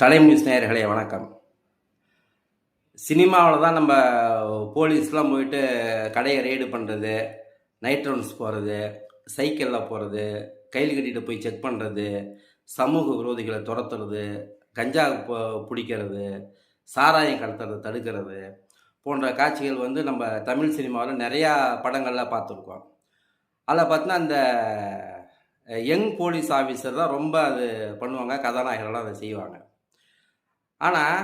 தலைமுறை நேயர்களே வணக்கம். சினிமாவில் தான் நம்ம போலீஸ்லாம் போயிட்டு கடையை ரெய்டு பண்ணுறது நைட் ரவுண்ட்ஸ் போகிறது சைக்கிளில் போகிறது கையில் கட்டிட்டு போய் செக் பண்ணுறது சமூக விரோதிகளை துரத்துறது கஞ்சா பிடிக்கிறது சாராயம் கடத்துறதை தடுக்கிறது போன்ற காட்சிகள் வந்து நம்ம தமிழ் சினிமாவில் நிறையா படங்களில் பார்த்துருக்கோம். அதில் பார்த்தீங்கன்னா அந்த யங் போலீஸ் ஆஃபீஸர் தான் ரொம்ப அது பண்ணுவாங்க கதாநாயகர்கள்லாம் அதை செய்வாங்க. ஆனால்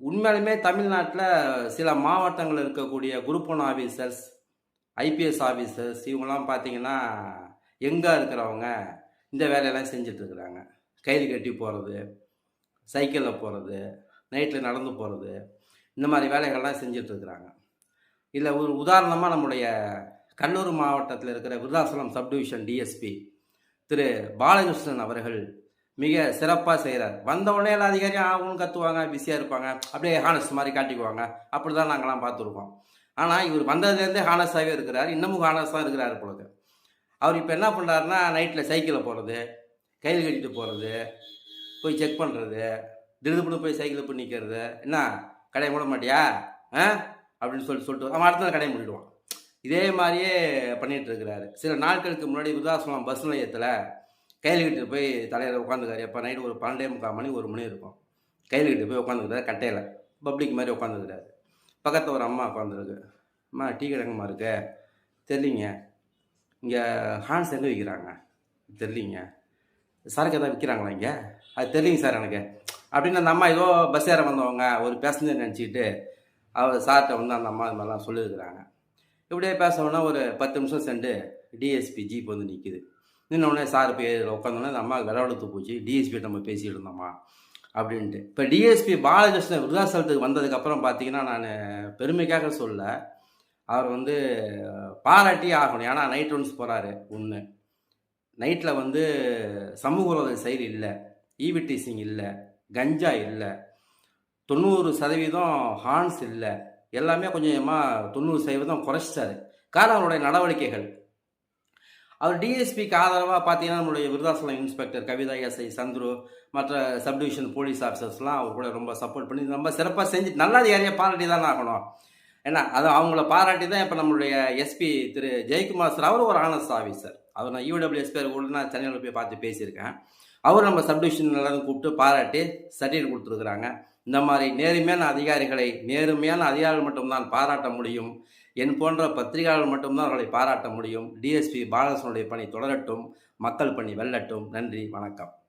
உண்மையாலுமே தமிழ்நாட்டில் சில மாவட்டங்கள் இருக்கக்கூடிய group one officers IPS officers இவங்கெல்லாம் பார்த்தீங்கன்னா எங்கே இருக்கிறவங்க இந்த வேலையெல்லாம் செஞ்சிட்ருக்குறாங்க கயிறு கட்டி போகிறது சைக்கிளில் போகிறது நைட்டில் நடந்து போகிறது இந்த மாதிரி வேலைகள்லாம் செஞ்சிட்ருக்குறாங்க இல்லை ஒரு உதாரணமாக நம்முடைய கடலூர் மாவட்டத்தில் இருக்கிற விருதாசலம் சப்டிவிஷன் டிஎஸ்பி திரு. பாலகிருஷ்ணன் அவர்கள் மிக சிறப்பாக செய்கிறார் வந்த உடனே எல்லா அதிகாரியும் ஆகணும்னு கத்துவாங்க பிஸியாக இருப்பாங்க. அப்படியே ஹானஸ் மாதிரி காட்டிக்குவாங்க. அப்படி தான் நாங்களாம் பார்த்துருக்கோம். ஆனால் இவர் வந்ததுலேருந்தே ஹானஸாகவே இருக்கிறார். இன்னமும் ஹானஸாக தான் இருக்கிறார் பொழுது. அவர் இப்போ என்ன பண்ணுறாருன்னா நைட்டில் சைக்கிளில் போகிறது கையில் கட்டிட்டு போகிறது போய் செக் பண்ணுறது திடுதுப்புன்னு போய் சைக்கிளில் போய் நிற்கிறது என்ன கடையை மூட மாட்டியா? ஆ? அப்படின்னு சொல்லி சொல்லிட்டு அவன் அடுத்த நாள் கடையை மூடிடுவான். இதே மாதிரியே பண்ணிகிட்டு இருக்கிறாரு. சில நாட்களுக்கு முன்னாடி விருதாசலம் பஸ் நிலையத்தில் கையில் கிட்டு போய் தலையில் உட்காந்துக்காரு எப்போ நைட்டு ஒரு பன்னெண்டே முக்கால் மணி ஒரு மணி இருக்கும். கையில் கிட்டு போய் உட்காந்துக்கிறாரு கட்டையில். பப்ளிக் மாதிரி உட்காந்துக்கிறாரு. பக்கத்தில் ஒரு அம்மா உட்காந்துருக்கு. அம்மா டீ கடைங்கம்மா இருக்கு. தெரியலிங்க இங்கே ஹான்ஸ் எங்கே விற்கிறாங்க தெரியலிங்க சரக்கு எதாவது விற்கிறாங்களா இங்கே? அது தெரியலிங்க சார் எனக்கு. அப்படின்னு அந்த அம்மா ஏதோ பஸ் ஏற வந்தவங்க ஒரு பேசஞ்சர் நினச்சிக்கிட்டு அவர் சார்கிட்ட வந்து அந்த அம்மா இது மாதிரிலாம் சொல்லியிருக்கிறாங்க. இப்படியே பேசணுன்னா ஒரு பத்து நிமிஷம் சென்று டிஎஸ்பி ஜீப் வந்து நிற்கிது நின்னோடனே சார் போய் உட்காந்தோடனே அந்த அம்மா விளையாடுத்து போச்சு டிஎஸ்பி நம்ம பேசிகிட்டு இருந்தோம்மா அப்படின்ட்டு. இப்போ டிஎஸ்பி பாலகிருஷ்ணன் விருதாசலத்துக்கு வந்ததுக்கப்புறம் பார்த்தீங்கன்னா நான் பெருமைக்காக சொல்ல அவர் வந்து பாராட்டி ஆகணும். ஏன்னா நைட் ஒன்ஸ் போகிறாரு ஒன்று நைட்டில் வந்து சமூக விரோத செயல் இல்லை ஈவிடிசிங் இல்லை கஞ்சா இல்லை தொண்ணூறு சதவீதம் ஹார்ன்ஸ் இல்லை எல்லாமே கொஞ்சம் கொஞ்சமாக தொண்ணூறு சதவீதம் குறைச்சிட்டாரு. காரணம் அவருடைய நடவடிக்கைகள். அவர் டிஎஸ்பிக்கு ஆதரவாக பார்த்தீங்கன்னா நம்மளுடைய விருதாசலம் இன்ஸ்பெக்டர் கவிதா எஸ்ஐ சந்துரு மற்ற சப்டிவிஷன் போலீஸ் ஆஃபீஸர்ஸ்லாம் அவர் கூட ரொம்ப சப்போர்ட் பண்ணி ரொம்ப சிறப்பாக செஞ்சு நல்ல அதிகாரியாக பாராட்டி தானே ஆகணும். ஏன்னா அது அவங்கள பாராட்டி தான் இப்போ நம்மளுடைய எஸ்பி திரு ஜெயக்குமார் சார் அவர் ஒரு ஆனஸ்ட் ஆஃபீஸர் அவர் நான் யூடபிள்யூஎஸ்பி கூட நான் சென்னையில் போய் பார்த்து பேசியிருக்கேன். அவர் நம்ம சப்டிவிஷன் எல்லாரும் கூப்பிட்டு பாராட்டி சர்டிஃபிகேட் கொடுத்துருக்குறாங்க. இந்த மாதிரி நேர்மையான அதிகாரிகளை நேர்மையான அதிகாரிகள் மட்டும்தான் பாராட்ட முடியும். என் போன்ற பத்திரிகையாளர்கள் மட்டும்தான் அவர்களை பாராட்ட முடியும். டிஎஸ்பி பாலகிருஷ்ணனுடைய பணி தொடரட்டும். மக்கள் பணி வெல்லட்டும். நன்றி. வணக்கம்.